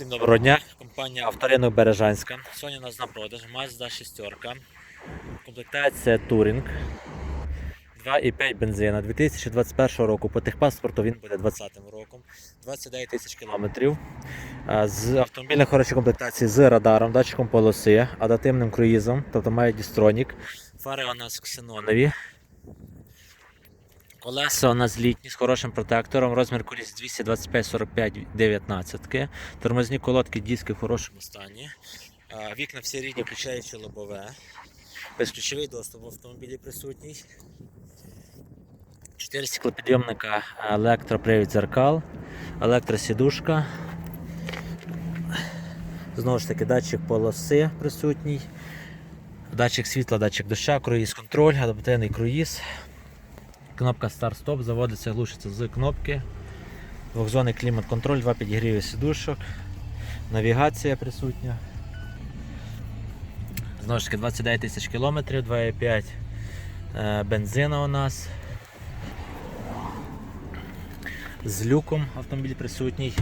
Всім доброго дня. Компанія Авторинок Бережанська. Сьогодні у нас на продаж Mazda 6. Комплектація Touring. 2,5 бензина 2021 року. По техпаспорту він буде 2020 роком. 29 тисяч кілометрів. З автомобільної хорошої комплектації з радаром, датчиком полоси, адаптивним круїзом, тобто має дістронік. Фари у нас ксенонові. Колеса у нас літні з хорошим протектором, розмір коліс 225 45 19 Тормозні колодки, диски в хорошому стані. Вікна всі рідні, включаючи лобове. Безключовий доступ в автомобілі присутній. 4 стеклопідйомника, електропривід дзеркал, електросідушка. Знову ж таки, датчик полоси присутній. Датчик світла, датчик доща, круїз контроль, адаптивний круїз. Кнопка старт-стоп заводиться, глушиться з кнопки. Двохзонний клімат-контроль, два підігріві сідушок, навігація присутня. Знову ж таки 29 тисяч кілометрів, 2,5 е, бензина у нас. З люком автомобіль присутній.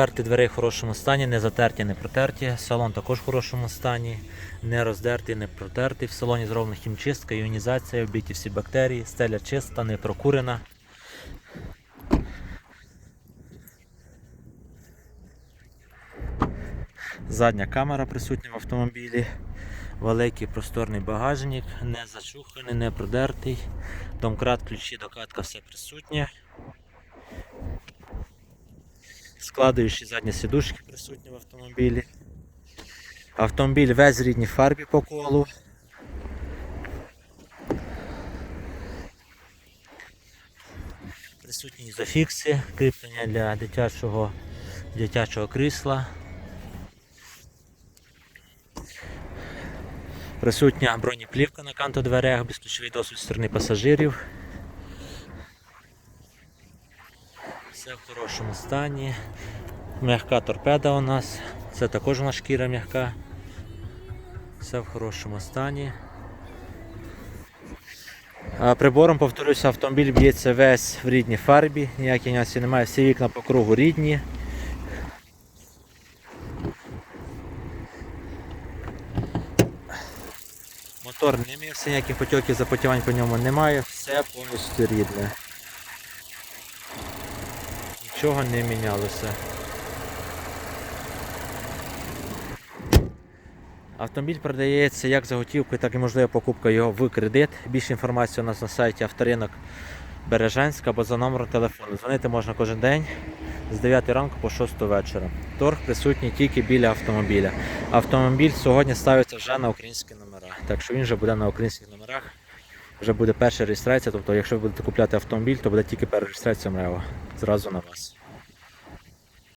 Карти дверей в хорошому стані, не затерті, не протерті. Салон також в хорошому стані, не роздертий, не протертий. В салоні зроблена хімчистка, іонізація, вбиті всі бактерії, стеля чиста, не прокурена. Задня камера присутня в автомобілі. Великий просторний багажник, не зачуханий, не продертий. Домкрат, ключі, докатка, все присутнє. Складуючі задні сідушки присутні в автомобілі. Автомобіль весь в рідній фарбі по колу. Присутні ізофікси, кріплення для дитячого, дитячого крісла. Присутня бронеплівка на кантодверях, безключовий досвід сторони пасажирів. Все в хорошому стані. М'яка торпеда у нас. Це також у нас шкіра м'яка. Все в хорошому стані. Прибором, повторюся, автомобіль б'ється весь в рідній фарбі, ніяких нюансів немає, всі вікна по кругу рідні. Мотор не мився, ніяких потьоків запотівань по ньому немає, все повністю рідне. Нічого не мінялося. Автомобіль продається як за готівкою, так і можлива покупка його в кредит. Більше інформації у нас на сайті авторинок Бережанська або за номером телефону. Дзвонити можна кожен день з 9 ранку по 6 вечора. Торг присутній тільки біля автомобіля. Автомобіль сьогодні ставиться вже на українські номера. Так що він вже буде на українських номерах. Вже буде перша реєстрація. Тобто, якщо ви будете купляти автомобіль, то буде тільки перша реєстрація МРЕО. Зразу на вас.